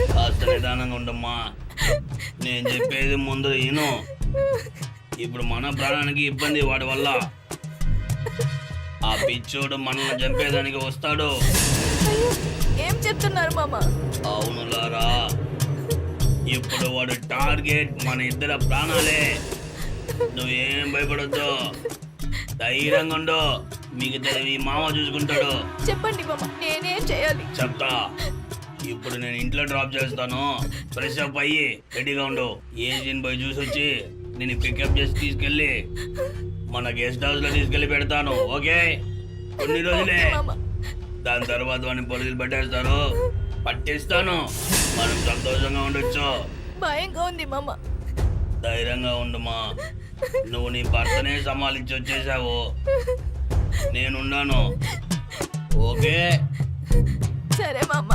కాస్త నిదానంగా ఉండమ్మా. నేను చెప్పేది ముందు ఈను ఇప్పుడు మన ప్రాణానికి ఇబ్బంది వాడి వల్ల. ఆ పిచ్చోడు మనల్ని చంపేదానికి వస్తాడు. ఏం చెప్తున్నారు మామ? అవును లారా ఇప్పుడు వాడు టార్గెట్ మన ఇద్దరు ప్రాణాలే. నువ్వేం భయపడొద్దు. ధైర్యంగా ఉండు. మిగతా ఈ మామ చూసుకుంటాడు. చెప్పండి మామ నేనేం చేయాలి? చెప్తా. ఇప్పుడు నేను ఇంట్లో డ్రాప్ చేస్తాను. ఫ్రెష్ అప్ అయ్యి రెడీగా ఉండు. ఏజెంట్ పోయి చూసి వచ్చి నేను పికప్ చేసి తీసుకెళ్ళి మన గెస్ట్ హౌస్లో తీసుకెళ్ళి పెడతాను. ఓకే? కొన్ని రోజులే. దాని తర్వాత వాడిని పోలీసులు పెట్టేస్తారు. పట్టిస్తాను. మనం సంతోషంగా ఉండొచ్చు. భయంగా ఉంది మామ. ధైర్యంగా ఉండుమా నువ్వు నీ భర్తనే సమాలించి వచ్చేసావు. నేనున్నాను. ఓకే? సరే మామ.